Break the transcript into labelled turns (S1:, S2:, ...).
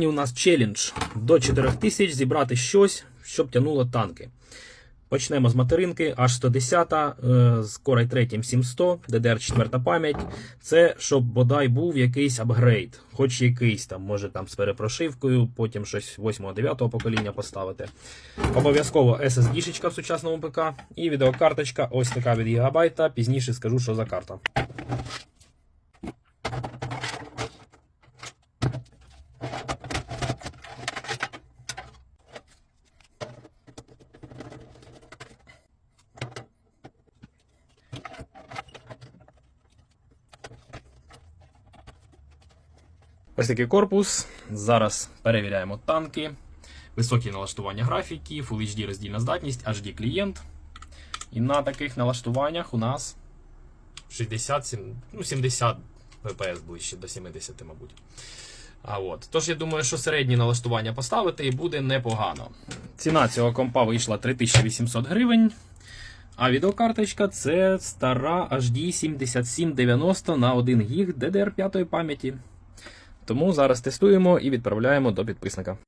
S1: У нас челендж до 4000 зібрати щось, щоб тягнуло танки. Почнемо з материнки H110, е, з Core i3 700, DDR4 пам'ять. Це щоб бодай був якийсь апгрейд, хоч якийсь там, може там з перепрошивкою, потім щось 8-9 покоління поставити. Обов'язково SSD-шечка в сучасному ПК і відеокарточка, ось така від гігабайта. Пізніше скажу, що за карта. Ось такий корпус. Зараз перевіряємо танки. Високі налаштування графіки, Full HD роздільна здатність, HD клієнт. І на таких налаштуваннях у нас 60, сім- ну, 70 ППС ближче до 70, мабуть. А от. Тож я думаю, що середні налаштування поставити і буде непогано. Ціна цього компа вийшла 3800 гривень. А відеокарточка це стара HD 7790 на 1 гіг DDR5 пам'яті. Тому зараз тестуємо і відправляємо до підписника.